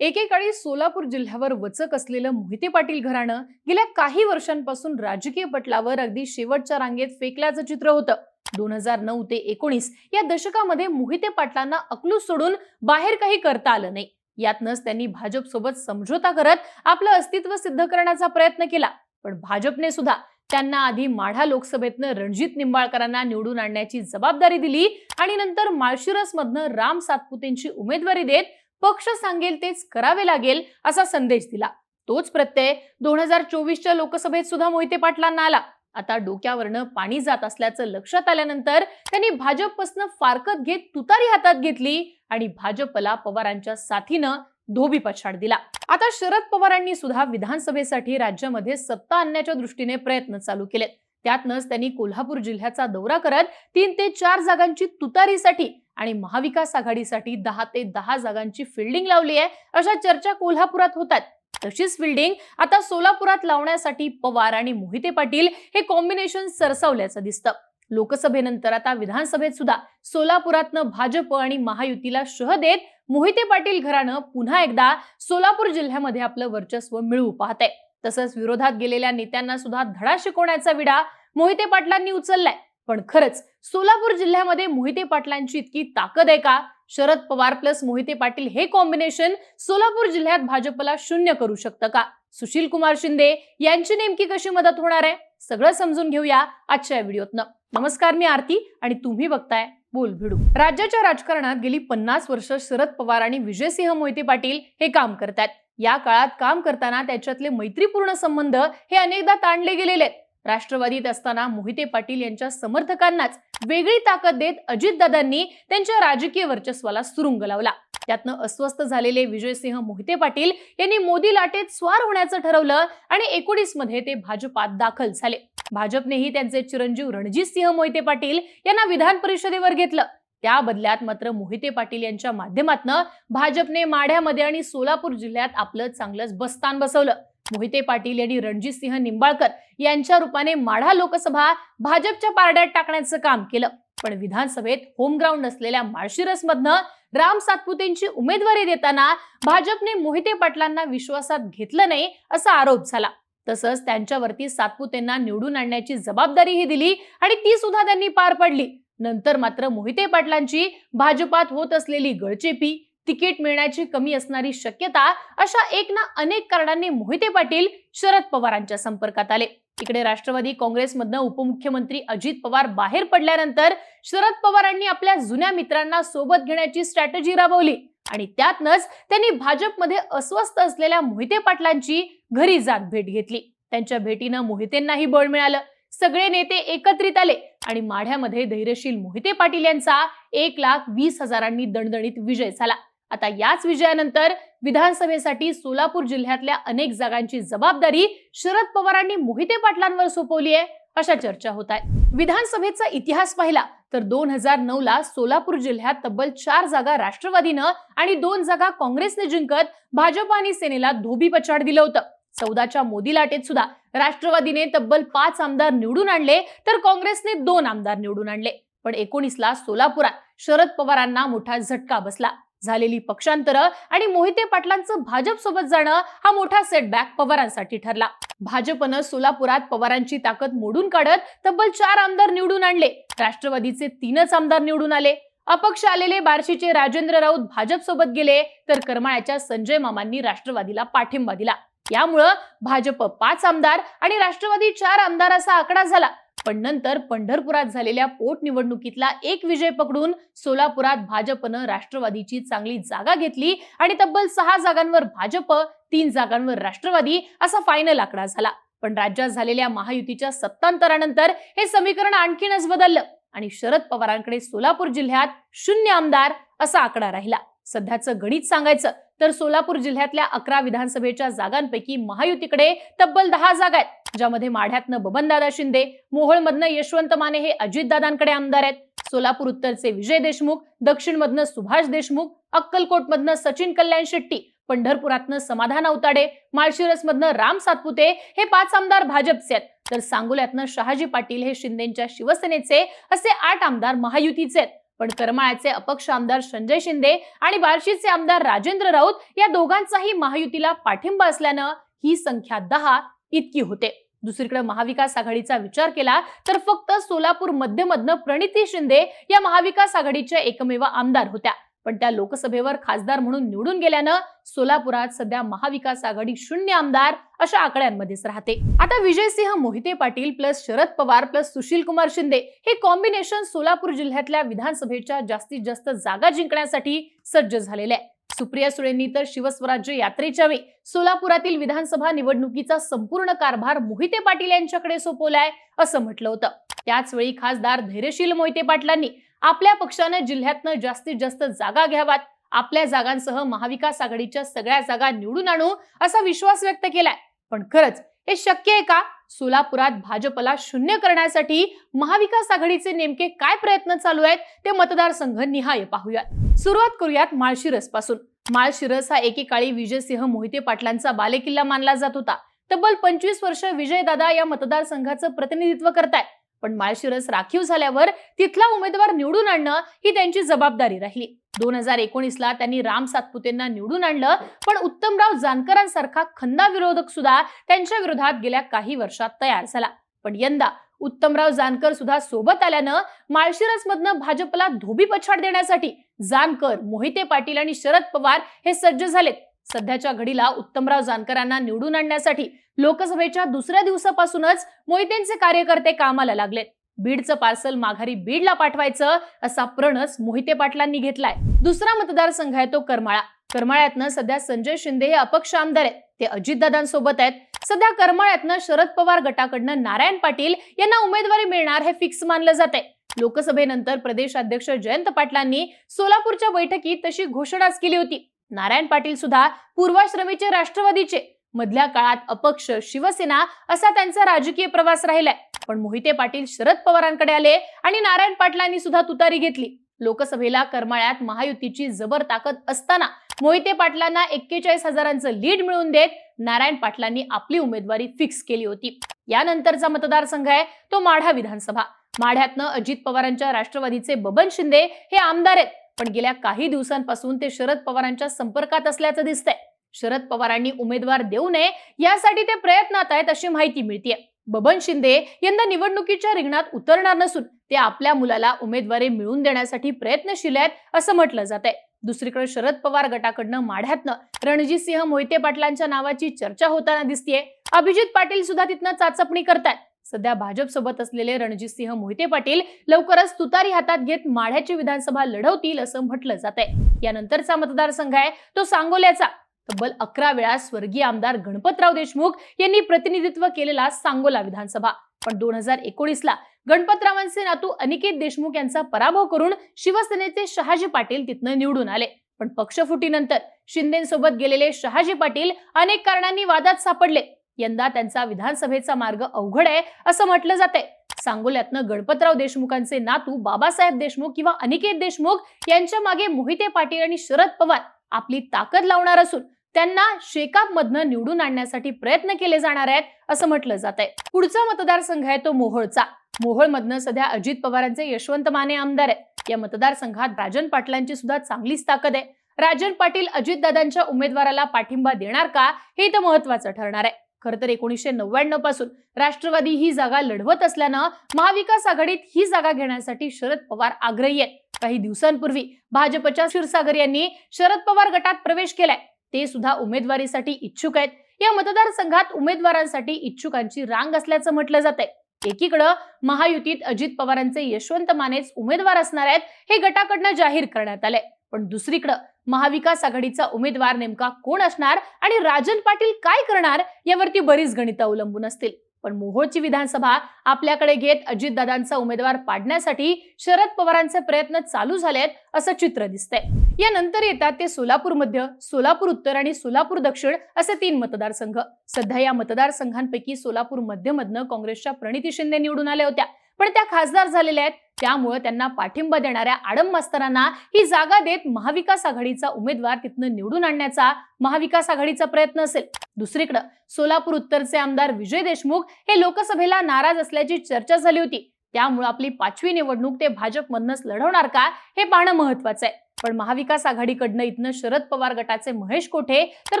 एकेकाळी सोलापूर जिल्ह्यावर वचक असलेलं मोहिते पाटील घराणं गेल्या काही वर्षांपासून राजकीय पटलावर अगदी शेवटच्या रांगेत फेकल्याचं चित्र होतं. दोन हजार नऊ ते एकोणीस या दशकामध्ये मोहिते पाटलांना अकलूस सोडून बाहेर काही करता आलं नाही. यातनच त्यांनी भाजप सोबत समझोता करत आपलं अस्तित्व सिद्ध करण्याचा प्रयत्न केला. पण भाजपने सुद्धा त्यांना आधी माढा लोकसभेतनं रणजित निंबाळकरांना निवडून आणण्याची जबाबदारी दिली आणि नंतर माळशिरसमधनं राम सातपुतेंची उमेदवारी देत पक्ष सांगेल तेच करावे लागेल असा संदेश दिला. तोच प्रत्यय दोन हजार चोवीसच्या लोकसभेत सुद्धा मोहिते पाटलांना आला. आता डोक्यावरनं पाणी जात असल्याचं लक्षात आल्यानंतर त्यांनी भाजपपासनं फारकत घेत तुतारी हातात घेतली आणि भाजपला पवारांच्या साथीनं धोबी पछाड दिला. आता शरद पवारांनी सुद्धा विधानसभेसाठी राज्यामध्ये सत्ता आणण्याच्या दृष्टीने प्रयत्न चालू केलेत. त्यातनंच त्यांनी कोल्हापूर जिल्ह्याचा दौरा करत तीन ते चार जागांची तुतारीसाठी आणि महाविकास आघाडीसाठी दहा ते दहा जागांची फिल्डिंग लावली आहे. अशा चर्चा कोल्हापुरात होतात तशीच फिल्डिंग आता सोलापुरात लावण्यासाठी पवार आणि मोहिते पाटील हे कॉम्बिनेशन सरसावल्याचं दिसतं. लोकसभेनंतर आता विधानसभेत सुद्धा सोलापुरातनं भाजप आणि महायुतीला शह देत मोहिते पाटील घरानं पुन्हा एकदा सोलापूर जिल्ह्यामध्ये आपलं वर्चस्व मिळवू पाहतंय. तसंच विरोधात गेलेल्या नेत्यांना सुद्धा धडा शिकवण्याचा विडा मोहिते पाटलांनी उचललाय. पण खरंच सोलापूर जिल्ह्यामध्ये मोहिते पाटलांची इतकी ताकद आहे का? शरद पवार प्लस मोहिते पाटील हे कॉम्बिनेशन सोलापूर जिल्ह्यात भाजपला शून्य करू शकतं का? सुशील कुमार शिंदे यांची नेमकी कशी मदत होणार आहे? सगळं समजून घेऊया आजच्या व्हिडिओतनं. नमस्कार मी आरती आणि तुम्ही बघताय बोल भिडू. राज्याच्या राजकारणात गेली पन्नास वर्ष शरद पवार आणि विजयसिंह मोहिते पाटील हे काम करतात या काळात काम करताना त्याच्यातले मैत्रीपूर्ण संबंध हे अनेकदा ताणले गेलेले आहेत. राष्ट्रवादीत असताना मोहिते पाटील यांच्या समर्थकांनाच वेगळी ताकद देत अजितदादांनी त्यांच्या राजकीय वर्चस्वाला सुरुंग लावला. त्यातनं अस्वस्थ झालेले विजयसिंह मोहिते पाटील यांनी मोदी लाटेत स्वार होण्याचं ठरवलं आणि एकोणीसमध्ये ते भाजपात दाखल झाले. भाजपनेही त्यांचे चिरंजीव रणजित सिंह मोहिते पाटील यांना विधान परिषदेवर घेतलं. त्या बदल्यात मात्र मोहिते पाटील यांच्या माध्यमातनं भाजपने माढ्यामध्ये आणि सोलापूर जिल्ह्यात आपलं चांगलंच बस्तान बसवलं. मोहिते पाटील यांनी रणजित सिंह निंबाळकर यांच्या रूपाने माढा लोकसभा भाजपच्या पारड्यात टाकण्याचं काम केलं. पण विधानसभेत होमग्राऊंड असलेल्या माळशिरस मधनं राम सातपुतेंची उमेदवारी देताना भाजपने मोहिते पाटलांना विश्वासात घेतलं नाही असा आरोप झाला. तसंच त्यांच्यावरती सातपुतेंना निवडून आणण्याची जबाबदारीही दिली आणि ती सुद्धा त्यांनी पार पडली. नंतर मात्र मोहिते पाटलांची भाजपात होत असलेली गळचेपी तिकीट मिळण्याची कमी असणारी शक्यता अशा एक ना अनेक कारणांनी मोहिते पाटील शरद पवारांच्या संपर्कात आले. इकडे राष्ट्रवादी काँग्रेसमधनं उपमुख्यमंत्री अजित पवार बाहेर पडल्यानंतर शरद पवारांनी आपल्या जुन्या मित्रांना सोबत घेण्याची स्ट्रॅटेजी राबवली आणि त्यातनच त्यांनी भाजपमध्ये अस्वस्थ असलेल्या मोहिते पाटलांची घरी जात भेट घेतली. त्यांच्या भेटीनं मोहितेंनाही बळ मिळालं. सगळे नेते एकत्रित आले आणि माढ्यामध्ये धैर्यशील मोहिते पाटील यांचा एक लाख वीस हजारांनी दणदणीत विजय झाला. आता याच विजयानंतर विधानसभेसाठी सोलापूर जिल्ह्यातल्या अनेक जागांची जबाबदारी शरद पवारांनी मोहिते पाटलांवर सोपवली आहे अशा चर्चा होत आहेत. विधानसभेचा इतिहास पाहिला तर दोन हजार नऊ ला सोलापूर जिल्ह्यात तब्बल चार जागा राष्ट्रवादीनं आणि दोन जागा काँग्रेसने जिंकत भाजप आणि सेनेला धोबी पछाड दिलं होतं. चौदाच्या मोदी लाटेत सुद्धा राष्ट्रवादीने तब्बल पाच आमदार निवडून आणले तर काँग्रेसने दोन आमदार निवडून आणले. पण एकोणीसला सोलापुरात शरद पवारांना मोठा झटका बसला. झालेली पक्षांतरं आणि मोहिते पाटलांचं भाजपसोबत जाणं हा मोठा सेटबॅक पवारांसाठी ठरला. भाजपनं सोलापुरात पवारांची ताकद मोडून काढत तब्बल चार आमदार निवडून आणले. राष्ट्रवादीचे तीनच आमदार निवडून आले. अपक्ष आलेले बार्शीचे राजेंद्र राऊत भाजपसोबत गेले तर करमाळ्याच्या संजय मामांनी राष्ट्रवादीला पाठिंबा दिला. यामुळं भाजप पाच आमदार आणि राष्ट्रवादी चार आमदार असा आकडा झाला. पण नंतर पंढरपुरात झालेल्या पोटनिवडणुकीतला एक विजय पकडून सोलापुरात भाजपनं राष्ट्रवादीची चांगली जागा घेतली आणि तब्बल सहा जागांवर भाजप तीन जागांवर राष्ट्रवादी असा फायनल आकडा झाला. पण राज्यात झालेल्या महायुतीच्या सत्तांतरानंतर हे समीकरण आणखीनच बदललं आणि शरद पवारांकडे सोलापूर जिल्ह्यात शून्य आमदार असा आकडा राहिला. सध्याचं गणित सांगायचं तर सोलापूर जिल्ह्यातल्या अकरा विधानसभेच्या जागांपैकी महायुतीकडे तब्बल दहा जागा आहेत. ज्यामध्ये माढ्यातनं बबनदादा शिंदे मोहोळमधनं यशवंत माने हे अजितदादांकडे आमदार आहेत. सोलापूर उत्तरचे विजय देशमुख दक्षिणमधनं सुभाष देशमुख अक्कलकोटमधनं सचिन कल्याण शेट्टी पंढरपुरातनं समाधान अवताडे माळशिरसमधनं राम सातपुते हे पाच आमदार भाजपचे आहेत. तर सांगोल्यातनं शहाजी पाटील हे शिंदेच्या शिवसेनेचे असे आठ आमदार महायुतीचे आहेत. पण करमाळ्याचे अपक्ष आमदार संजय शिंदे आणि बार्शीचे आमदार राजेंद्र राऊत या दोघांचाही महायुतीला पाठिंबा असल्यानं ही संख्या दहा इतकी होते. दुसरीकडे महाविकास आघाडीचा विचार केला तर फक्त सोलापूर मध्यमधनं प्रणिती शिंदे या महाविकास आघाडीच्या एकमेव आमदार होत्या. पण त्या लोकसभेवर खासदार म्हणून निवडून गेल्यानं सोलापुरात सध्या महाविकास आघाडी शून्य आमदार अशा आकड्यांमध्येच राहते. आता विजयसिंह मोहिते पाटील प्लस शरद पवार प्लस सुशील कुमार शिंदे हे कॉम्बिनेशन सोलापूर जिल्ह्यातल्या विधानसभेच्या जास्तीत जास्त जागा जिंकण्यासाठी सज्ज झालेले आहे सुप्रिया सुळेंनी तर शिवस्वराज्य यात्रेच्या वेळी सोलापुरातील विधानसभा निवडणुकीचा संपूर्ण कारभार मोहिते पाटील यांच्याकडे सोपवलाय असं म्हटलं होतं. त्याचवेळी खासदार धैर्यशील मोहिते पाटलांनी आपल्या पक्षानं जिल्ह्यातनं जास्तीत जास्त जागा घ्यावात आपल्या जागांसह महाविकास आघाडीच्या सगळ्या जागा निवडून आणू असा विश्वास व्यक्त केलाय. पण खरंच हे शक्य आहे का? सोलापुरात भाजपला शून्य करण्यासाठी महाविकास आघाडीचे नेमके काय प्रयत्न चालू आहेत ते मतदारसंघ निहाय पाहूयात. सुरुवात करूयात माळशिरसपासून माळशिरस हा एकेकाळी विजयसिंह मोहिते पाटलांचा बालेकिल्ला मानला जात होता. तब्बल पंचवीस वर्ष विजयदादा या मतदारसंघाचं प्रतिनिधित्व करतायत. पण माळशिरस राखीव झाल्यावर तिथला उमेदवार निवडून आणणं ही त्यांची जबाबदारी राहिली. दोन हजार एकोणीसला त्यांनी राम सातपुतेंना निवडून आणलं पण उत्तमराव जानकरांसारखा खंदा विरोधक सुद्धा त्यांच्या विरोधात गेल्या काही वर्षात तयार झाला. पण यंदा उत्तमराव जानकर सुद्धा सोबत आल्यानं माळशिरस मधनं भाजपला धोबी पछाड देण्यासाठी जानकर मोहिते पाटील आणि शरद पवार हे सज्ज झालेत. सध्याच्या घडीला उत्तमराव जानकरांना निवडून आणण्यासाठी लोकसभेच्या दुसऱ्या दिवसापासूनच मोहितेंचे कार्यकर्ते कामाला लागलेत बीडचं पार्सल माघारी बीडला पाठवायचं असा प्रणच मोहिते पाटलांनी घेतलाय. दुसरा मतदारसंघ आहे तो करमाळा. करमाळ्यातनं सध्या संजय शिंदे हे अपक्ष आमदार आहेत. ते अजितदादांसोबत आहेत. सध्या करमाळ्यातनं शरद पवार गटाकडनं नारायण पाटील यांना उमेदवारी मिळणार हे फिक्स मानलं जाते लोकसभेनंतर प्रदेशाध्यक्ष जयंत पाटलांनी सोलापूरच्या बैठकीत तशी घोषणाच केली होती. नारायण पाटील सुद्धा पूर्वाश्रमीचे राष्ट्रवादीचे. मधल्या काळात अपक्ष शिवसेना असा त्यांचा राजकीय प्रवास राहिलाय. पण मोहिते पाटील शरद पवारांकडे आले आणि नारायण पाटलांनी सुद्धा तुतारी घेतली. लोकसभेला करमाळ्यात महायुतीची जबर ताकद असताना मोहिते पाटलांना एक्केचाळीस हजारांचं लीड मिळवून देत नारायण पाटलांनी आपली उमेदवारी फिक्स केली होती. यानंतरचा मतदारसंघ आहे तो माढा विधानसभा. माढ्यातनं अजित पवारांच्या राष्ट्रवादीचे बबन शिंदे हे आमदार आहेत. पण गेल्या काही दिवसांपासून ते शरद पवारांच्या संपर्कात असल्याचं दिसतंय. शरद पवारांनी उमेदवार देऊ नये यासाठी ते प्रयत्नात आहेत अशी माहिती मिळतीये. बबन शिंदे यंदा निवडणुकीच्या रिंगणात उतरणार नसून ते आपल्या मुलाला उमेदवारी मिळवून देण्यासाठी प्रयत्नशील आहेत असं म्हटलं जात आहे दुसरीकडे शरद पवार गटाकडनं माढ्यातनं रणजितसिंह मोहिते पाटलांच्या नावाची चर्चा होताना दिसतीये. अभिजित पाटील सुद्धा तिथनं चाचपणी करतात सध्या भाजपसोबत असलेले रणजितसिंह मोहिते पाटील लवकरच तुतारी हातात घेत माढ्याची विधानसभा लढवतील असं म्हटलं जात आहे यानंतरचा मतदारसंघ आहे तो सांगोल्याचा. तब्बल अकरा वेळा स्वर्गीय आमदार गणपतराव देशमुख यांनी प्रतिनिधित्व केलेला सांगोला विधानसभा. पण दोन हजार एकोणीसला गणपतरावांचे नातू अनिकेत देशमुख यांचा पराभव करून शिवसेनेचे शहाजी पाटील तिथनं निवडून आले. पण पक्षफुटीनंतर शिंदेसोबत गेलेले शहाजी पाटील अनेक कारणांनी वादात सापडले. यंदा त्यांचा विधानसभेचा मार्ग अवघड आहे असं म्हटलं जाते सांगोल्यातनं गणपतराव देशमुखांचे नातू बाबासाहेब देशमुख किंवा अनिकेत देशमुख यांच्या मागे मोहिते पाटील आणि शरद पवार आपली ताकद लावणार असून त्यांना शेकाप मधनं निवडून आणण्यासाठी प्रयत्न केले जाणार आहेत असं म्हटलं जात आहे पुढचा मतदारसंघ आहे तो मोहोळचा. मोहोळमधनं सध्या अजित पवारांचे यशवंत माने आमदार आहेत. या मतदारसंघात राजन पाटलांची सुद्धा चांगलीच ताकद आहे. राजन पाटील अजितदादांच्या उमेदवाराला पाठिंबा देणार का हे तर महत्वाचं ठरणार आहे. खरं तर एकोणीसशे नव्याण्णवपासून राष्ट्रवादी ही जागा लढवत असल्यानं महाविकास आघाडीत ही जागा घेण्यासाठी शरद पवार आग्रही आहेत. काही दिवसांपूर्वी भाजपच्या क्षीरसागर यांनी शरद पवार गटात प्रवेश केलाय. ते सुद्धा उमेदवारीसाठी इच्छुक आहेत. या मतदारसंघात उमेदवारांसाठी इच्छुकांची रांग असल्याचं म्हटलं जात आहे एकीकडं महायुतीत अजित पवारांचे यशवंत मानेच उमेदवार असणार आहेत हे गटाकडनं जाहीर करण्यात आलंय. पण दुसरीकडं महाविकास आघाडीचा उमेदवार नेमका कोण असणार आणि राजन पाटील काय करणार यावरती बरीच गणित अवलंबून असतील. पण मोहोळची विधानसभा आपल्याकडे घेत अजितदादांचा उमेदवार पाडण्यासाठी शरद पवारांचे प्रयत्न चालू झालेत असं चित्र दिसतंय. यानंतर येतात ते सोलापूर मध्य सोलापूर उत्तर आणि सोलापूर दक्षिण असे तीन मतदारसंघ. सध्या या मतदारसंघांपैकी सोलापूर मध्यमधनं काँग्रेसच्या प्रणिती शिंदे निवडून आल्या होत्या. पण त्या खासदार झालेल्या आहेत. त्यामुळे त्यांना पाठिंबा देणाऱ्या आडम मास्तरांना ही जागा देत महाविकास आघाडीचा उमेदवार तिथनं निवडून आणण्याचा महाविकास आघाडीचा प्रयत्न असेल. दुसरीकडे सोलापूर उत्तरचे आमदार विजय देशमुख हे लोकसभेला नाराज असल्याची चर्चा झाली होती. त्यामुळे आपली पाचवी निवडणूक ते भाजपमधनच लढवणार का हे पाहणं महत्वाचं आहे. पण महाविकास आघाडीकडनं इथनं शरद पवार गटाचे महेश कोठे तर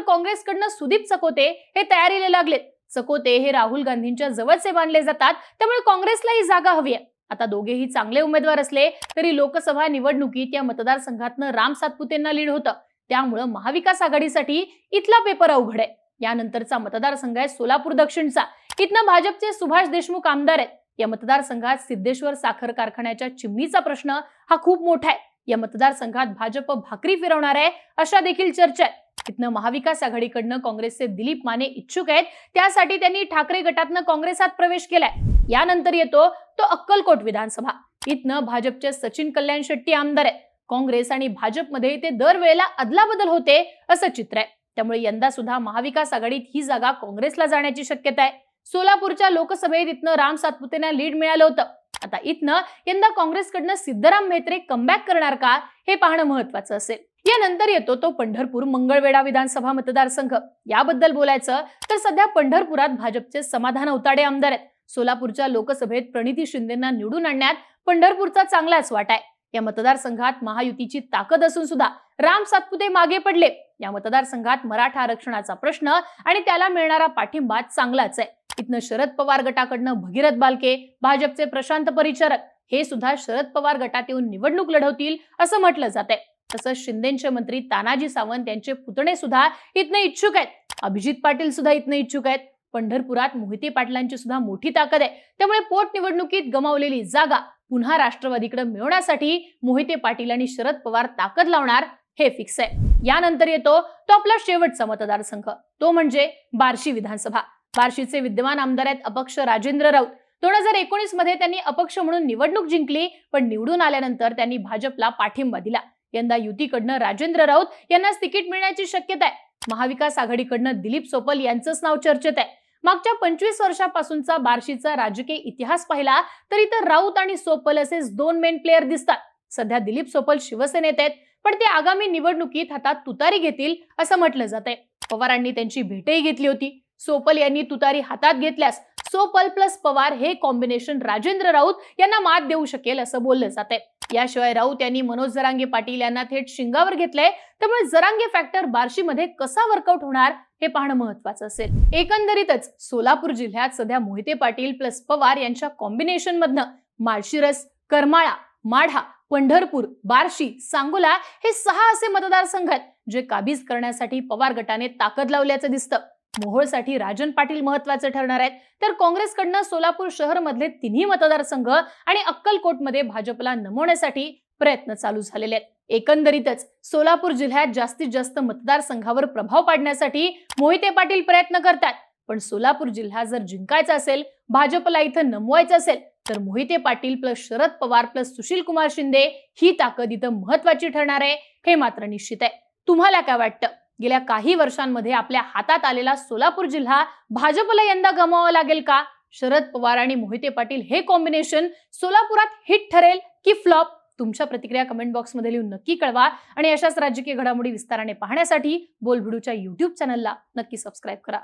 काँग्रेसकडनं सुदीप चकोते हे तयारीला लागलेत. चकोते हे राहुल गांधींच्या जवळचे मानले जातात त्यामुळे काँग्रेसला ही जागा हवी आहे. आता दोघेही चांगले उमेदवार असले तरी लोकसभा निवडणुकीत या मतदारसंघातनं राम सातपुतेंना लीड होतं. त्यामुळं महाविकास आघाडीसाठी इथला पेपर अवघड आहे. यानंतरचा मतदारसंघ आहे सोलापूर दक्षिणचा. इथनं भाजपचे सुभाष देशमुख आमदार आहेत. या मतदारसंघात सिद्धेश्वर साखर कारखान्याच्या चिमणीचा प्रश्न हा खूप मोठा आहे. या मतदारसंघात भाजप भाकरी फिरवणार आहे अशा देखील चर्चा आहे इथनं महाविकास आघाडीकडनं काँग्रेसचे दिलीप माने इच्छुक आहेत. त्यासाठी त्यांनी ठाकरे गटातनं काँग्रेसात प्रवेश केलाय. यानंतर येतो तो अक्कलकोट विधानसभा. इथनं भाजपचे सचिन कल्याण शेट्टी आमदार आहेत. काँग्रेस आणि भाजपमध्ये ते दरवेळेला अदलाबदल होते असं चित्र आहे. त्यामुळे यंदा सुद्धा महाविकास आघाडीत ही जागा काँग्रेसला जाण्याची शक्यता आहे. सोलापूरच्या लोकसभेत इथनं राम सातपुतेंना लीड मिळालं होतं. आता इथनं यंदा काँग्रेसकडनं सिद्धराम म्हेत्रे कमबॅक करणार का हे पाहणं महत्वाचं असेल. यानंतर येतो तो पंढरपूर मंगळवेढा विधानसभा मतदारसंघ. याबद्दल बोलायचं तर सध्या पंढरपुरात भाजपचे समाधान अवताडे आमदार आहेत. सोलापूरच्या लोकसभेत प्रणिती शिंदेना निवडून आणण्यात पंढरपूरचा चांगलाच वाटा आहे. या मतदारसंघात महायुतीची ताकद असून सुद्धा राम सातपुते मागे पडले. या मतदारसंघात मराठा आरक्षणाचा प्रश्न आणि त्याला मिळणारा पाठिंबा चांगलाच आहे. इथनं शरद पवार गटाकडनं भगीरथ बालके भाजपचे प्रशांत परिचारक हे सुद्धा शरद पवार गटात येऊन निवडणूक लढवतील असं म्हटलं जात आहे तसंच शिंदेचे मंत्री तानाजी सावंत यांचे पुतणे सुद्धा इथनं इच्छुक आहेत. अभिजित पाटील सुद्धा इथनं इच्छुक आहेत. पंढरपुरात मोहिते पाटलांची सुद्धा मोठी ताकद आहे. त्यामुळे पोटनिवडणुकीत गमावलेली जागा पुन्हा राष्ट्रवादीकडे मिळवण्यासाठी मोहिते पाटील आणि शरद पवार ताकद लावणार हे फिक्स आहे. यानंतर येतो तो आपला शेवटचा मतदारसंघ. तो म्हणजे बार्शी विधानसभा. बार्शीचे विद्यमान आमदार आहेत अपक्ष राजेंद्र राऊत. दोन हजार एकोणीसमध्ये त्यांनी अपक्ष म्हणून निवडणूक जिंकली पण निवडून आल्यानंतर त्यांनी भाजपला पाठिंबा दिला. यंदा युतीकडनं राजेंद्र राऊत यांनाच तिकीट मिळण्याची शक्यता आहे. महाविकास आघाडीकडनं दिलीप सोपल यांचंच नाव चर्चेत आहे. मागच्या पंचवीस वर्षापासूनचा बार्शीचा राजकीय इतिहास पाहिला तर इथं राऊत आणि सोपल असेच दोन मेन प्लेअर दिसतात. सध्या दिलीप सोपल शिवसेनेत आहेत पण ते आगामी निवडणुकीत हातात तुतारी घेतील असं म्हटलं जात आहे. पवारांनी त्यांची भेटही घेतली होती. सोपल यांनी तुतारी हातात घेतल्यास सोपल प्लस पवार हे कॉम्बिनेशन राजेंद्र राऊत यांना मात देऊ शकेल असं बोललं जात आहे. याशिवाय राऊत यांनी मनोज जरांगे पाटील यांना थेट शिंगावर घेतलंय. त्यामुळे जरांगे फॅक्टर बार्शीमध्ये कसा वर्कआउट होणार हे पाहणं महत्वाचं असेल. एकंदरीतच सोलापूर जिल्ह्यात सध्या मोहिते पाटील प्लस पवार यांच्या कॉम्बिनेशन मधनं माळशिरस करमाळा माढा पंढरपूर बार्शी सांगोला हे सहा असे मतदारसंघ आहेत जे काबीज करण्यासाठी पवार गटाने ताकद लावल्याचं दिसतं. मोहोळसाठी राजन पाटील महत्त्वाचे ठरणार आहेत. तर काँग्रेसकडनं सोलापूर शहर मधले तिन्ही मतदारसंघ आणि अक्कलकोटमध्ये भाजपला नमवण्यासाठी प्रयत्न चालू झालेले आहेत. एकंदरीतच सोलापूर जिल्ह्यात जास्तीत जास्त मतदारसंघावर प्रभाव पाडण्यासाठी मोहिते पाटील प्रयत्न करतात. पण सोलापूर जिल्हा जर जिंकायचा असेल भाजपला इथं नमवायचं असेल तर मोहिते पाटील प्लस शरद पवार प्लस सुशील कुमार शिंदे ही ताकद इथं महत्वाची ठरणार आहे हे मात्र निश्चित आहे. तुम्हाला काय वाटतं? गेल्या काही वर्षांमध्ये आपल्या हातात आलेला सोलापूर जिल्हा भाजपला यंदा गमावा लागेल का? शरद पवार आणि मोहिते पाटील हे कॉम्बिनेशन सोलापुरात हिट ठरेल की फ्लॉप तुमच्या प्रतिक्रिया कमेंट बॉक्समध्ये लिहून नक्की कळवा. आणि अशाच राजकीय घडामोडी विस्ताराने पाहण्यासाठी बोलभिडूच्या युट्यूब चॅनलला नक्की सबस्क्राईब करा.